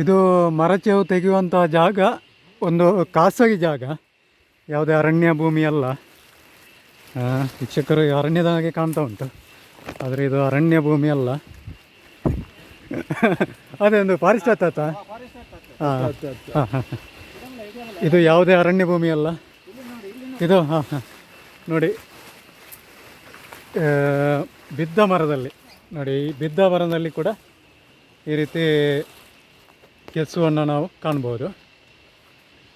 ಇದು ಮರಚೇವು ತೆಗೆಯುವಂಥ ಜಾಗ, ಒಂದು ಖಾಸಗಿ ಜಾಗ, ಯಾವುದೇ ಅರಣ್ಯ ಭೂಮಿ ಅಲ್ಲ. ಶಿಕ್ಷಕರು ಅರಣ್ಯದ ಹಾಗೆ ಕಾಣ್ತಾ ಉಂಟು. ಆದರೆ ಇದು ಅರಣ್ಯ ಭೂಮಿ ಅಲ್ಲ. ಅದೇ ಒಂದು ಫಾರೆಸ್ಟ್ ಹತ್ತ ಹಾಂ ಹಾಂ ಇದು ಯಾವುದೇ ಅರಣ್ಯ ಭೂಮಿ ಅಲ್ಲ. ಇದು, ಹಾಂ ಹಾಂ. ನೋಡಿ ಬಿದ್ದ ಮರದಲ್ಲಿ, ನೋಡಿ, ಈ ಬಿದ್ದ ಮರದಲ್ಲಿ ಕೂಡ ಈ ರೀತಿ ಕೆಸುವನ್ನು ನಾವು ಕಾಣ್ಬೋದು.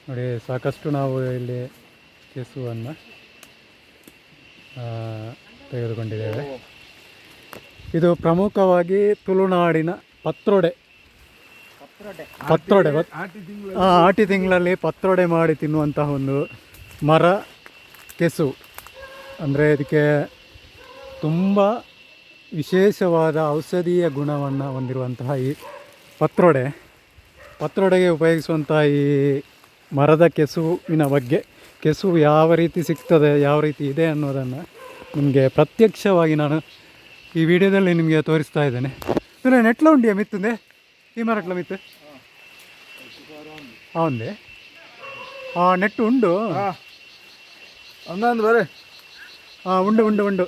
ನೋಡಿ ಸಾಕಷ್ಟು ನಾವು ಇಲ್ಲಿ ಕೆಸುವನ್ನು ತೆಗೆದುಕೊಂಡಿದ್ದೇವೆ. ಇದು ಪ್ರಮುಖವಾಗಿ ತುಳುನಾಡಿನ ಪತ್ರೊಡೆ. ಪತ್ರೊಡೆ. ಆಟಿ ತಿಂಗಳಲ್ಲಿ ಪತ್ರೊಡೆ ಮಾಡಿ ತಿನ್ನುವಂತಹ ಒಂದು ಮರ ಕೆಸು. ಅಂದರೆ ಇದಕ್ಕೆ ತುಂಬ ವಿಶೇಷವಾದ ಔಷಧೀಯ ಗುಣವನ್ನು ಹೊಂದಿರುವಂತಹ ಈ ಪತ್ರೊಡೆ. ಪತ್ರೊಡೆಗೆ ಉಪಯೋಗಿಸುವಂಥ ಈ ಮರದ ಕೆಸುವಿನ ಬಗ್ಗೆ ಕೆಸುವು ಯಾವ ರೀತಿ ಸಿಗ್ತದೆ ಯಾವ ರೀತಿ ಇದೆ ಅನ್ನೋದನ್ನು ನಿಮಗೆ ಪ್ರತ್ಯಕ್ಷವಾಗಿ ನಾನು ಈ ವಿಡಿಯೋದಲ್ಲಿ ನಿಮಗೆ ತೋರಿಸ್ತಾ ಇದ್ದೇನೆ. ಇಲ್ಲ ನೆಟ್ಲ ಉಂಡಿಯ ಮಿತ್ತುಂದೆ ಈ ಮರಟ್ಲ ಮಿತ್ತು? ಅವಂದೆ ಆ ನೆಟ್ಟು ಉಂಡು? ಒಂದೊಂದು ಬರೇ. ಹಾಂ ಉಂಡು ಉಂಡು ಉಂಡು.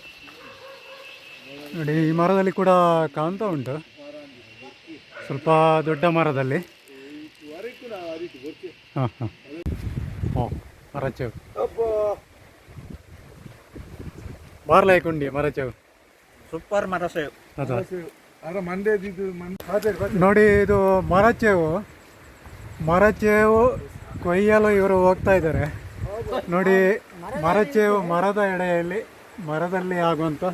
ನೋಡಿ ಈ ಮರದಲ್ಲಿ ಕೂಡ ಕಾಣ್ತಾ ಉಂಟು. ಸ್ವಲ್ಪ ದೊಡ್ಡ ಮರದಲ್ಲಿ. ಹಾಂ ಹಾಂ. ಓ ಮರಚೇವು ಮರಚೇವು ಸೂಪರ್ ಮರಸೇವ್ ಅದ ನೋಡಿ ಇದು ಮರಚೇವು ಮರಚೇವು ಕೊಯ್ಯಲು ಇವರು ಹೋಗ್ತಾ ಇದ್ದಾರೆ. ನೋಡಿ ಮರಚೇವು ಮರದ ಎಡೆಯಲ್ಲಿ ಮರದಲ್ಲಿ ಆಗುವಂಥ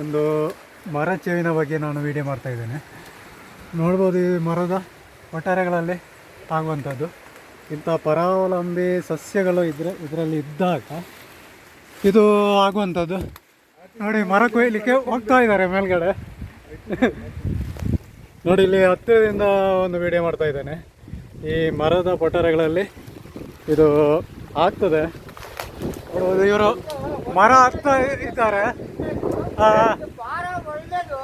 ಒಂದು ಮರಚೇವಿನ ಬಗ್ಗೆ ನಾನು ವಿಡಿಯೋ ಮಾಡ್ತಾ ಇದ್ದೇನೆ. ನೋಡ್ಬೋದು ಈ ಮರದ ಒಟ್ಟಾರೆಗಳಲ್ಲಿ ಆಗುವಂಥದ್ದು. ಇಂಥ ಪರಾವಲಂಬಿ ಸಸ್ಯಗಳು ಇದ್ರೆ ಇದರಲ್ಲಿ ಇದ್ದಾಗ ಇದು ಆಗುವಂಥದ್ದು. ನೋಡಿ ಮರ ಕೊಯ್ಲಿಕ್ಕೆ ಹೋಗ್ತಾ ಇದ್ದಾರೆ ಮೇಲ್ಗಡೆ. ನೋಡಿ ಇಲ್ಲಿ ಹತ್ತಿರದಿಂದ ಒಂದು ವಿಡಿಯೋ ಮಾಡ್ತಾ ಇದ್ದೇನೆ. ಈ ಮರದ ಪೊಟರೆಗಳಲ್ಲಿ ಇದು ಆಗ್ತದೆ. ಇವರು ಮರ ಹತ್ತಾ ಇದ್ದಾರೆ. ಆ, ಹಾಂ ಒಳ್ಳೇದು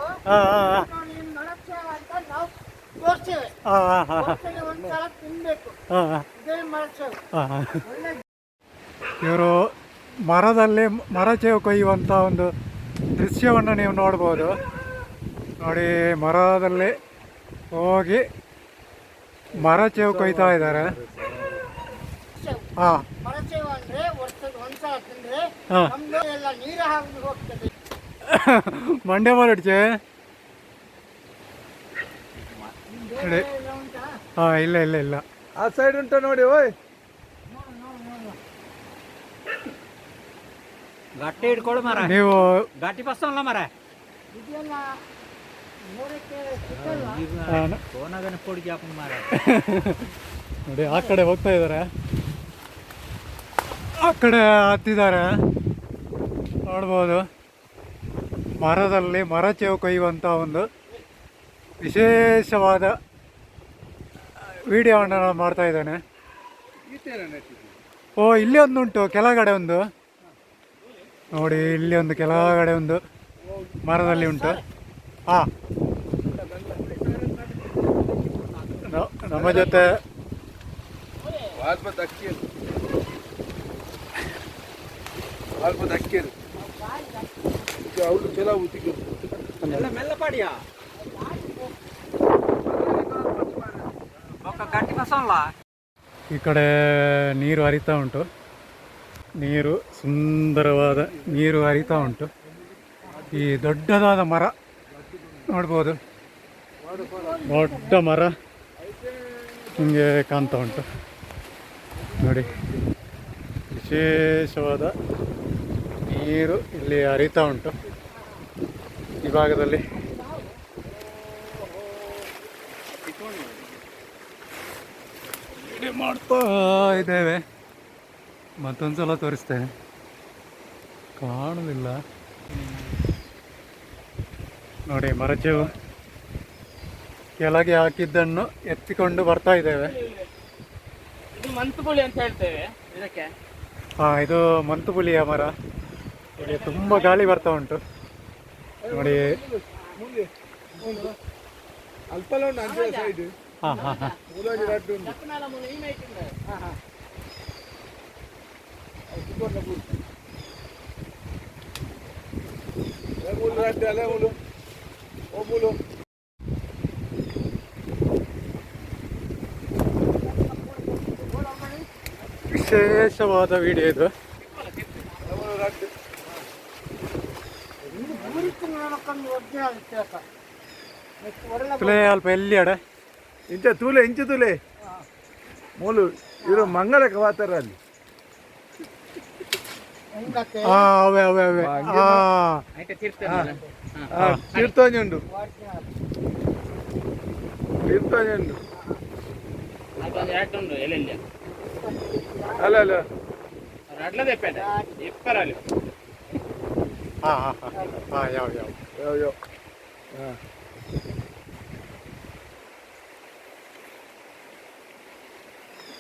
ಇವರು ಮರದಲ್ಲಿ ಮರ ಚೇವು ಕೊಯ್ಯುವಂಥ ಒಂದು ದೃಶ್ಯವನ್ನು ನೀವು ನೋಡ್ಬೋದು. ನೋಡಿ ಮರದಲ್ಲಿ ಹೋಗಿ ಮರ ಚೇವು ಕೊಯ್ತಾ ಇದ್ದಾರೆ. ಮಂಡ್ಯ ಹಾಂ. ಮಂಡ್ಯ ಅಂದ್ರೆ ವರ್ಷದ ಒಂದ್ಸಲ ತಿಂದ್ರೆ ಹಾಂ ನಮ್ದು ಎಲ್ಲ ನೀರು ಹಾಕಿ ಹೋಗ್ತದೆ ಮಂಡ್ಯ ಮಾಡಿಡ್ಚೆ ನೋಡಿ ಹಾಂ ಇಲ್ಲ ಇಲ್ಲ ಇಲ್ಲ. ಆ ಸೈಡ್ ಉಂಟ ನೋಡಿ ಓಯ್. ಗಟ್ಟಿ ಹಿಡ್ಕೊಳ್ಳು ಮರ ನೀವು ಗಟ್ಟಿ ಮರ ಪೊಡಿ ಜಾಪನ್ ಮರ ನೋಡಿ ಆ ಕಡೆ ಹೋಗ್ತಾ ಇದ್ದಾರೆ ಆ ಕಡೆ ಹತ್ತಿದ್ದಾರೆ. ನೋಡ್ಬೋದು. ಮರದಲ್ಲಿ ಮರ ಚೇವು ಕೊಯ್ಯುವಂಥ ಒಂದು ವಿಶೇಷವಾದ ವಿಡಿಯೋವನ್ನು ನಾನು ಮಾಡ್ತಾ ಇದ್ದೇನೆ. ಓ ಇಲ್ಲಿ ಒಂದು ಉಂಟು ಕೆಳಗಡೆ ಒಂದು. ನೋಡಿ ಇಲ್ಲಿ ಒಂದು ಕೆಳಗಡೆ ಒಂದು ಮರದಲ್ಲಿ ಉಂಟು. ಹಾಂ ನಮ್ಮ ಜೊತೆ ಅಲ್ಪ ದಕ್ಕಿರು ಅಲ್ಪ ದಕ್ಕಿರು ಮೆಲ್ಲ ಕೆಲವು ಉತ್ತಿಗೆ ಮೆಲ್ಲ ಮೆಲ್ಲ ಪಾಡಿಯಾ ಒಕ್ಕ ಈ ಕಡೆ ನೀರು ಹರಿತಾ ಉಂಟು. ನೀರು ಸುಂದರವಾದ ನೀರು ಹರಿತಾ ಉಂಟು. ಈ ದೊಡ್ಡದಾದ ಮರ ನೋಡ್ಬೋದು. ದೊಡ್ಡ ಮರ ಹಿಂಗೆ ಕಾಣ್ತಾ ಉಂಟು. ನೋಡಿ, ವಿಶೇಷವಾದ ನೀರು ಇಲ್ಲಿ ಹರಿತಾ ಉಂಟು. ಈ ಭಾಗದಲ್ಲಿ. ವಿಡಿಯೋ ಮಾಡ್ತಾ ಇದ್ದೇವೆ. ಮತ್ತೊಂದು ಸಲ ತೋರಿಸ್ತೇನೆ. ಕಾಣಲಿಲ್ಲ ನೋಡಿ ಮರಚೇವು ಕೆಳಗೆ ಹಾಕಿದ್ದನ್ನು ಎತ್ತಿಕೊಂಡು ಬರ್ತಾ ಇದ್ದೇವೆ. ಇದು ಮಂತುಗುಳಿ ಅಂತ ಹೇಳ್ತೇವೆ ಇದಕ್ಕೆ. ಹಾಂ ಇದು ಮಂತುಪುಲಿಯ ಮರ. ಇಲ್ಲಿ ತುಂಬ ಗಾಳಿ ಬರ್ತಾ ಉಂಟು. ನೋಡಿ. ಮುಂದೆ ಅಲ್ಪಲ್ಲ ಉಂಟು ಅಂಚೆ ಸೈಡ್ ಹಾಂ ಹಾಂ ಹಾಂ ಮೂಲಲ್ಲಿ ರಡ್ಡು ಉಂಟು ದಪ್ಪನಾಲ ಮೂಲ ಈ ಮೇಯ್ತಿಂದ ಅದು ಸುತ್ತೊಂಡ ಪೂರ. ಅಲೆ ಮೂಲು ರಡ್ಡು ಅಲೆ ಮೂಲು ಓ ಮೂಲು ವಿಶೇಷವಾದ ವಿಡಿಯೋ ಇದು ಅಲೆ ಮೂಲು ರಡ್ಡು ತುಲೆ ಅಲ್ಪ ಎಲ್ಲಿ ಅಡ ಇಂಚ ತೂಲೆ ಇಂಚ ತೂಲೆ ಮೂಲು ಇರೋ ಮಂಗಳಕ್ಕೆ ವಾತಾರ ಅಲ್ಲಿ ಹಾಂ ಅವೇ ಅವೇ ಅವೇ ಹಾಂ ಆಯ್ತಾ ತಿರ್ತಾನೆ ತೀರ್ಥೋಂಜಿ ಉಂಟು ತೀರ್ಥೋಂಜಿ ಉಂಟು ಅದೊಂದು ಎರಡು ಉಂಟು ಎಲ್ಲೆಲ್ಲಿ ಅಲ್ಲ ಅಲ್ಲ ಅಡ್ಲದೆ ಪೇಟೆ ಇಪ್ಪರಲ್ಲಿ ಹಾಂ ಹಾಂ ಹಾಂ ಹಾಂ ಯಾವ ಯಾವ ಯೋ ಯೋ ಹಾಂ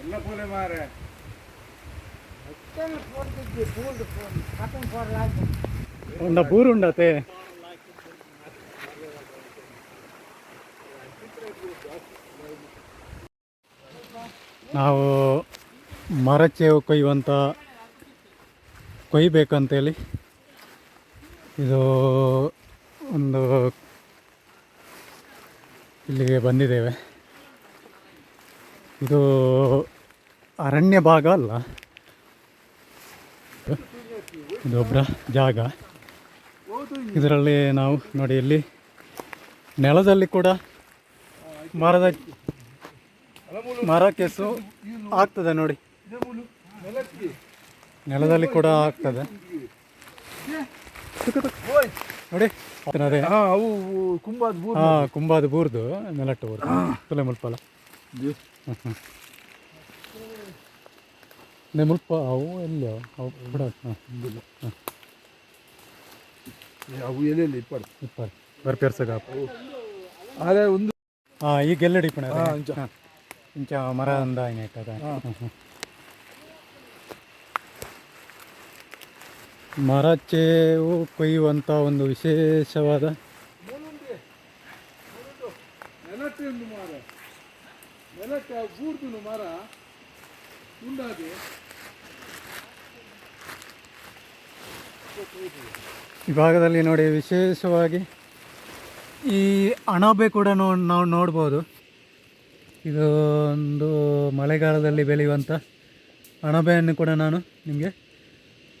ಎಲ್ಲ ಪೂಲೆ ಮಾರೆ ನಾವು ಮರಚೇವು ಕೊಯ್ಯುವಂಥ ಕೊಯ್ಬೇಕಂತೇಳಿ ಇದು ಒಂದು ಇಲ್ಲಿಗೆ ಬಂದಿದ್ದೇವೆ. ಇದು ಅರಣ್ಯ ಭಾಗ ಅಲ್ಲ? ಇದೊಬ್ಬರ ಜಾಗ. ಇದರಲ್ಲಿ ನಾವು ನೋಡಿ ಇಲ್ಲಿ ನೆಲದಲ್ಲಿ ಕೂಡ ಮರದ ಮರ ಕೆಸು ಆಗ್ತದೆ ನೋಡಿ. ನೆಲದಲ್ಲಿ ಕೂಡ ಆಗ್ತದೆ. ನೋಡಿ. ಅವು ಕುಂಬಾದ ಬೂರು ಹಾ ಕುಂಬಾದ ಬೂರ್ದು ನೆಲಟ್ಟು ಬೂರ್ದು. ತುಲೆ ಮುಲ್ಪಲ ಮುಲ್ಪ ಅವು ಎಲ್ಲಿ ಅವು ಬಿಡ ಅವು ಎಲ್ಲೆಲ್ಲಿ ಇಪ್ಪಡು ಬರ್ಪೇರ್ಸಗ ಆದ್ರೆ ಒಂದು ಹಾಂ ಈ ಗೆಲ್ಲಡಿ ಪುಣ ಇಂಚ. ಮರ ಅಂದ ಇಟ್ಟದ. ಮರಚೇವು ಕೊಯ್ಯುವಂಥ ಒಂದು ವಿಶೇಷವಾದ ನೆಲಕ್ಕೆ ಒಂದು ಮರ ನೆಲಕ್ಕೆ ಆ ಬೂರ್ದು ಮರ ಉಂಡಾದೆ ಈ ಭಾಗದಲ್ಲಿ ನೋಡಿ ವಿಶೇಷವಾಗಿ ಈ ಅಣಬೆ ಕೂಡ ನೋ ನಾವು ನೋಡ್ಬೋದು. ಇದು ಒಂದು ಮಳೆಗಾಲದಲ್ಲಿ ಬೆಳೆಯುವಂಥ ಅಣಬೆಯನ್ನು ಕೂಡ ನಾನು ನಿಮಗೆ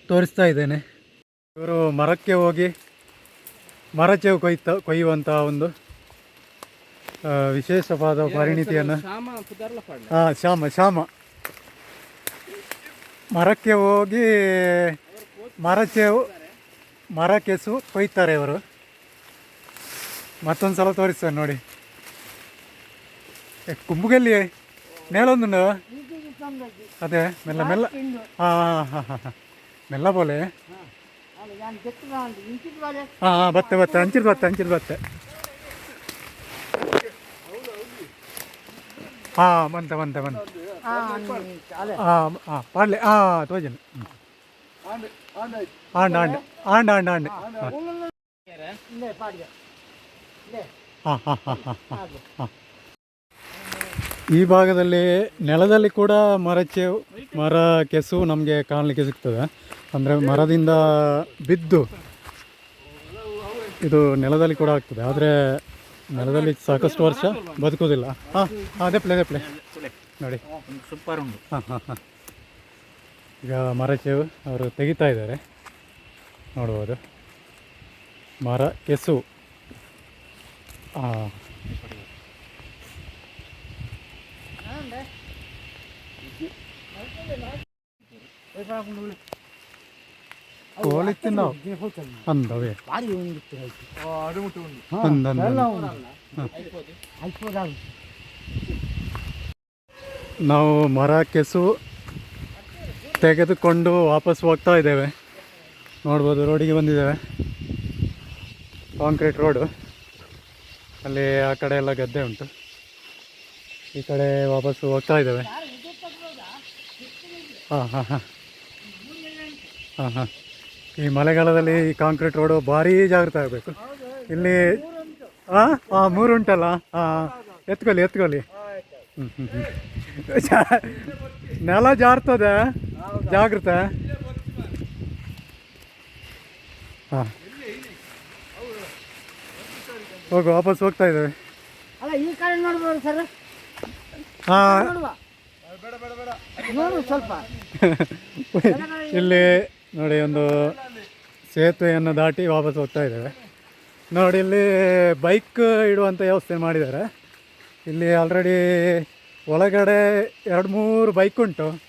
ತೋರಿಸ್ತಾ ಇದ್ದೇನೆ. ಇವರು ಮರಕ್ಕೆ ಹೋಗಿ ಮರಚೇವು ಕೊಯ್ತ ಕೊಯ್ಯುವಂಥ ಒಂದು ವಿಶೇಷವಾದ ಪರಿಣಿತಿಯನ್ನು ಹಾಂ ಶ್ಯಾಮ ಶ್ಯಾಮ. ಮರಕ್ಕೆ ಹೋಗಿ ಮರಕ್ಕೆ ಮರ ಕೆಸು ಕೊಯ್ತಾರೆ ಇವರು. ಮತ್ತೊಂದು ಸಲ ತೋರಿಸ್ತಾರೆ ನೋಡಿ. ಕುಂಬುಗಲ್ಲಿ ನೇಳೊಂದು ಅದೇ, ಮೆಲ್ಲ ಮೆಲ್ಲ. ಹಾಂ ಹಾಂ ಹಾಂ ಹಾಂ ಮೆಲ್ಲ ಬೋಲೆ? ಹಾಂ ಹಾಂ, ಬತ್ತೆ ಬತ್ತೆ ಹಂಚಿದ ಬತ್ತೆ ಹಂಚಿದ ಬತ್ತೆ. ಹಾಂ, ಬಂತೆ ಬಂತೆ ಬಂತೆ. ಹಾಂ ಹಾಂ ಪಾಡ್ಲೆ ಹಾಂ ತೋಜನ್. ಆಂಡ್ ಆಂಡಾಯ್ತು ಆಂಡ್ ಆಂಡ್ ಆಂಡ್ ಆಂಡ್ ಆಂಡ್. ಹಾಂ ಹಾಂ ಹಾಂ ಹಾಂ ಹಾಂ. ಹಾಂ. ಈ ಭಾಗದಲ್ಲಿ ನೆಲದಲ್ಲಿ ಕೂಡ ಮರಚೆ ಮರ ಕೆಸು ನಮಗೆ ಕಾಣಲಿಕ್ಕೆ ಸಿಗ್ತದೆ. ಅಂದರೆ ಮರದಿಂದ ಬಿದ್ದು ಇದು ನೆಲದಲ್ಲಿ ಕೂಡ ಆಗ್ತದೆ. ಆದರೆ ನೆಲದಲ್ಲಿ ಸಾಕಷ್ಟು ವರ್ಷ ಬದುಕೋದಿಲ್ಲ ಹಾಂ ಹಾಂ ಅದೇ ದೆಪ್ಲೆ. ನೋಡಿ. ಸೂಪರ್ ಉಂಟು. ಹಾಂ ಹಾಂ ಹಾಂ. ಈಗ ಮರಚೇವು ಅವರು ತೆಗಿತಾ ಇದ್ದಾರೆ. ನೋಡ್ಬೋದು. ಮರ ಕೆಸು ಹಾಂ ಕೋಳಿ ತಿನ್ನವು ಅಂದವೇ. ಅಂದ ನಾವು ಮರ, ಕೆಸು ತೆಗೆದುಕೊಂಡು ವಾಪಸ್ ಹೋಗ್ತಾ ಇದ್ದೇವೆ. ನೋಡ್ಬೋದು, ರೋಡಿಗೆ ಬಂದಿದ್ದೇವೆ. Concrete road. ಅಲ್ಲಿ ಆ ಕಡೆ ಎಲ್ಲ ಗದ್ದೆ ಉಂಟು. ಈ ಕಡೆ ವಾಪಸ್ಸು ಹೋಗ್ತಾ ಇದ್ದೇವೆ. ಹಾಂ ಹಾಂ ಹಾಂ. ಹಾಂ ಈ ಮಳೆಗಾಲದಲ್ಲಿ ಈ ಕಾಂಕ್ರೀಟ್ ರೋಡು ಭಾರೀ ಜಾಗೃತ ಆಗಬೇಕು. ಇಲ್ಲಿ ಹಾಂ ಹಾಂ ಮೂರು ಉಂಟಲ್ಲ ಹಾಂ ಎತ್ಕೊಳ್ಳಿ ಎತ್ಕೊಳ್ಳಿ. ನೆಲ ಜಾರ್ತದೆ. ಜಾಗೃತ ಹಾಂ. ಹೋಗು ವಾಪಸ್ ಹೋಗ್ತಾ ಇದ್ದೇವೆ. ಅಲ್ಲ ಈ ಕಡೆ ನೋಡ್ಬೋದು ಸರ್. ಹಾಂ. ನೋಡುವ. ನೋಡು ಸ್ವಲ್ಪ. ಇಲ್ಲಿ ನೋಡಿ ಒಂದು ಸೇತುವೆಯನ್ನು ದಾಟಿ ವಾಪಸ್ ಹೋಗ್ತಾ ಇದ್ದೇವೆ. ನೋಡಿ ಇಲ್ಲಿ ಬೈಕ್ ಇಡುವಂಥ ವ್ಯವಸ್ಥೆ ಮಾಡಿದ್ದಾರೆ. ಇಲ್ಲಿ ಆಲ್ರೆಡಿ ಒಳಗಡೆ ಎರಡು ಮೂರು ಬೈಕ್ ಉಂಟು.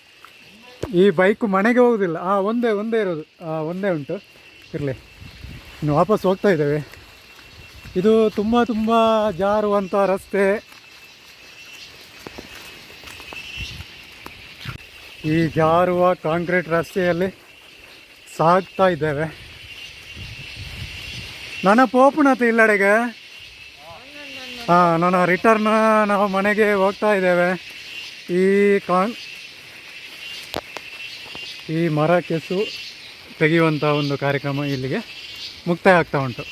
ಈ ಬೈಕ್ ಮನೆಗೆ ಹೋಗೋದಿಲ್ಲ. ಆ, ಒಂದೇ ಒಂದೇ ಇರೋದು. ಆ, ಒಂದೇ ಉಂಟು. ಇರಲಿ. ಇನ್ನು ವಾಪಸ್ ಹೋಗ್ತಾ ಇದ್ದೇವೆ. ಇದು ತುಂಬ ತುಂಬ ಜಾರುವಂಥ ರಸ್ತೆ. ಈ ಜಾರುವ ಕಾಂಕ್ರೀಟ್ ರಸ್ತೆಯಲ್ಲಿ ಸಾಗ್ತಾ ಇದ್ದೇವೆ. ನನ್ನ ಪೋಪುಣತೆ ಇಲ್ಲಡೆಗೆ ನಾನು ರಿಟರ್ನ್ ನಾವು ಮನೆಗೆ ಹೋಗ್ತಾ ಇದ್ದೇವೆ. ಈ ಕಾನ್ ಈ ಮರ ಕೆಸು ತೆಗೆಯುವಂಥ ಒಂದು ಕಾರ್ಯಕ್ರಮ ಇಲ್ಲಿಗೆ ಮುಕ್ತಾಯ ಆಗ್ತಾ ಉಂಟು.